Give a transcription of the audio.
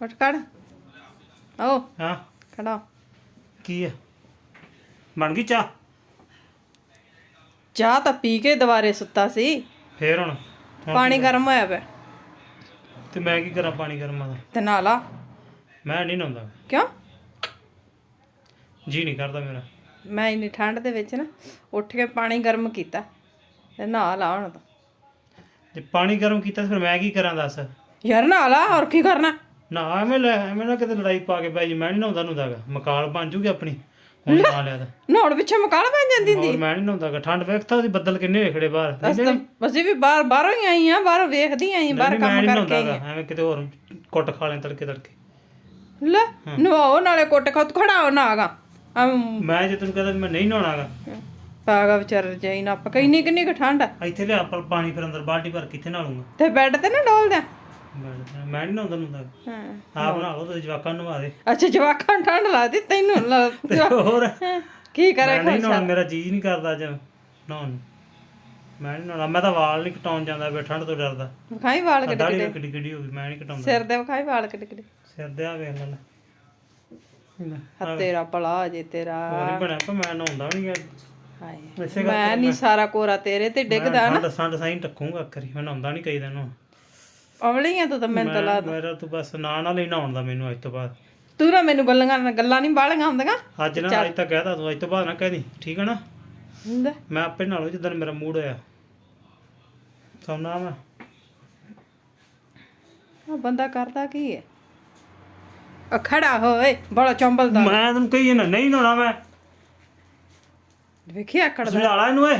ਉੱਠ ਖੜ ਓ ਹਾਂ ਖੜਾ ਕੀ ਹੈ ਬਣ ਗਈ ਚਾਹ ਚਾਹ ਤਾਂ ਪੀ ਕੇ ਦੁਬਾਰੇ ਸੁੱਤਾ ਸੀ ਫੇਰ ਹੁਣ ਹੁਣ ਪਾਣੀ ਗਰਮ ਹੋਇਆ ਪਿਆ ਤੇ ਮੈਂ ਕੀ ਕਰਾਂ ਪਾਣੀ ਗਰਮ ਦਾ ਤੇ ਨਾਲਾ ਮੈਂ ਨਹੀਂ ਨਹਾਉਂਦਾ ਕਿਉਂ ਜੀ ਨਹੀਂ ਕਰਦਾ ਮੇਰਾ ਮੈਂ ਇੰਨੀ ਠੰਡ ਦੇ ਵਿੱਚ ਨਾ ਉੱਠ ਕੇ ਪਾਣੀ ਗਰਮ ਕੀਤਾ ਤੇ ਨਹਾ ਲਾ ਹੁਣ ਤਾਂ ਜੇ ਪਾਣੀ ਗਰਮ ਕੀਤਾ ਤਾਂ ਫਿਰ ਮੈਂ ਕੀ ਕਰਾਂ ਦੱਸ ਯਾਰ ਨਹਾ ਲਾ ਹੋਰ ਕੀ ਕਰਨਾ ਨਾ ਐਵੇਂ ਲੈ ਐਵੇਂ ਨਾ ਕਿਤੇ ਲੜਾਈ ਪਾ ਕੇ ਬੈ ਜੀ ਮੈਂ ਨਹੀਂ ਨਹਾਉਂਦਾ ਨੂੰਦਾਗਾ ਮਕਾਲ ਬਣ ਜੂਗੀ ਆਪਣੀ ਹੁਣ ਨਾ ਲਿਆ ਤਾਂ। ਨਹਾਉਣ ਪਿੱਛੇ ਮਕਾਲ ਬਣ ਜਾਂਦੀ ਹੁੰਦੀ? ਹੋਰ ਮੈਂ ਨਹੀਂ ਨਹਾਉਂਦਾਗਾ ਠੰਡ ਵੇਖਤਾ ਉਹਦੀ ਬੱਦਲ ਕਿੰਨੇ ਹੋਏ ਖੜੇ ਬਾਹਰ। ਨਹੀਂ ਅਸੀਂ ਤਾਂ ਅਸੀਂ ਵੀ ਬਾਹਰ ਬਾਹਰੋਂ ਹੀ ਆਈ ਆ ਬਾਹਰੋਂ ਵੇਖਦੀ ਆਈ ਬਾਹਰ ਮੈਂ ਕੰਮ ਨਹੀਂ ਕਰਕੇ ਆਈ ਨਹਾਉਂਦਾਗਾ ਐਵੇਂ ਕਿਤੇ ਹੋਰ ਕੁੱਟ ਖਾ ਲੈਂ ਤੜਕੇ ਤੜਕੇ। ਲੈ ਨਵਾਓ ਨਾਲੇ ਕੁੱਟ ਖੁੱਤ ਖੜਾਓ ਨਾਗਾ ਮੈਂ ਜੇ ਤੈਨੂੰ ਕਹਿੰਦਾ ਮੈਂ ਨਹੀਂ ਨਹਾਉਣਾਗਾ। ਪਾਗਾ ਵਿਚਾਰ ਜਾਈ ਨਾ ਇੰਨੀ ਕਿੰਨੀ ਕੁ ਠੰਡ ਆ। ਇੱਥੇ ਲਿਆ ਪਰ ਪਾਣੀ ਫਿਰ ਅੰਦਰ ਬਾਲਟੀ ਭਰ ਕਿੱਥੇ ਨਹਾਲੂੰਗਾ। ਤੇ ਬੈੱਡ ਤੇ ਨਾ ਡੋਲਦੇ ਮੈਂ ਮੈਂ ਨਹੀਂ ਨਹਾਉਂਦਾ ਨੂੰਦਾ। ਹਾਂ। ਆਪ ਨਹਾ ਲਓ ਤੇ ਜਵਾਕਾਂ ਨੂੰ ਨਵਾ ਦੇ। ਅੱਛਾ ਜਵਾਕਾਂ ਨੂੰ ਠੰਡ ਲੱਗਦੀ ਤੈਨੂੰ ਲਾ- ਤੇ ਹੋਰ? ਕੀ ਕਰੇ ਮੈਂ ਨਹੀਂ ਨਹਾਉਣਾ ਮੇਰਾ ਜੀ ਨਹੀਂ ਕਰਦਾ ਅੱਜ ਨਹਾਉਣ ਨੂੰ। ਮੈਂ ਨਹੀਂ ਨਹਾਉਣਾ ਮੈਂ ਤਾਂ ਵਾਲ ਨਹੀਂ ਕਟਾਉਣ ਜਾਂਦਾ ਬੇ ਠੰਡ ਤੋਂ ਡਰਦਾ। ਵਿਖਾਈ ਵਾਲ ਕੱਢ ਦਾੜੀ ਕਿੱਡੀ ਕਿੱਡੀ ਹੋ ਗਈ ਮੈਂ ਨਹੀਂ ਕਟਾਉਂਦਾ। ਸਿਰ ਦੇ ਵਿਖਾਈ ਵਾਲ ਕੱਢ ਕੱਢ ਸਿਰ ਦੇ ਆ ਵੇਖ ਲੈ ਲੈ। ਲੈ, ਹ ਤੇਰਾ ਭਲਾ ਜੇ ਤੇਰਾ। ਹੋਰ ਹੀ ਬਣਿਆ ਪਰ ਮੈਂ ਨਹਾਉਂਦਾ ਵੀ ਨਹੀਂ ਹਾਏ ਇਸੇ ਮੈਂ ਨਹੀਂ ਸਾਰਾ ਕੋਰਾ ਤੇਰੇ ਤੇ ਡਿੱਗਦਾ ਮੈਂ ਦੱਸਾਂ ਦਸਾਈ ਟੱਕੂਗਾ ਕਰੀ ਮੈਂ ਨਹਾਉਂਦਾ ਨਹੀਂ ਕਈ ਦਿਨ ਅਵਲੀਆਂ ਤੂੰ ਤਾਂ ਮੈਨੂੰ ਤਾਂ ਲਾ ਮੇਰਾ ਤੂੰ ਬਸ ਨਾਂ ਨਾਲ ਹੀ ਨਹਾਉਣ ਦਾ ਮੈਨੂੰ ਅੱਜ ਤੋਂ ਬਾਅਦ। ਤੂੰ ਨਾ ਮੈਨੂੰ ਗੱਲਾਂ ਗੱਲਾਂ ਨਹੀਂ ਬਾਲੀਆਂ ਹੁੰਦੀਆਂ। ਅੱਜ ਨਾ ਅੱਜ ਤੱਕ ਕਹਿਦਾ ਤੂੰ ਅੱਜ ਤੋਂ ਬਾਅਦ ਨਾ ਕਹਿਦੀ ਠੀਕ ਹੈ ਨਾ? ਹੁੰਦਾ। ਮੈਂ ਆਪੇ ਨਾਲੋਂ ਜਿੱਦਣ ਮੇਰਾ ਮੂਡ ਹੋਇਆ। ਸੌਣਾ ਮੈਂ ਉਹ ਬੰਦਾ ਕਰਦਾ ਕੀ ਹੈ ਆ ਖੜਾ ਹੋਏ ਬੜਾ ਚੰਬਲਦਾ ਮੈਂ ਤੈਨੂੰ ਕਹੀ ਨਾ ਨਹੀਂ ਨਹਾਉਣਾ ਮੈਂ। ਵੇਖਿਆ ਖੜਦਾ ਸਮਝਾ ਲਾ ਇਹਨੂੰ ਏ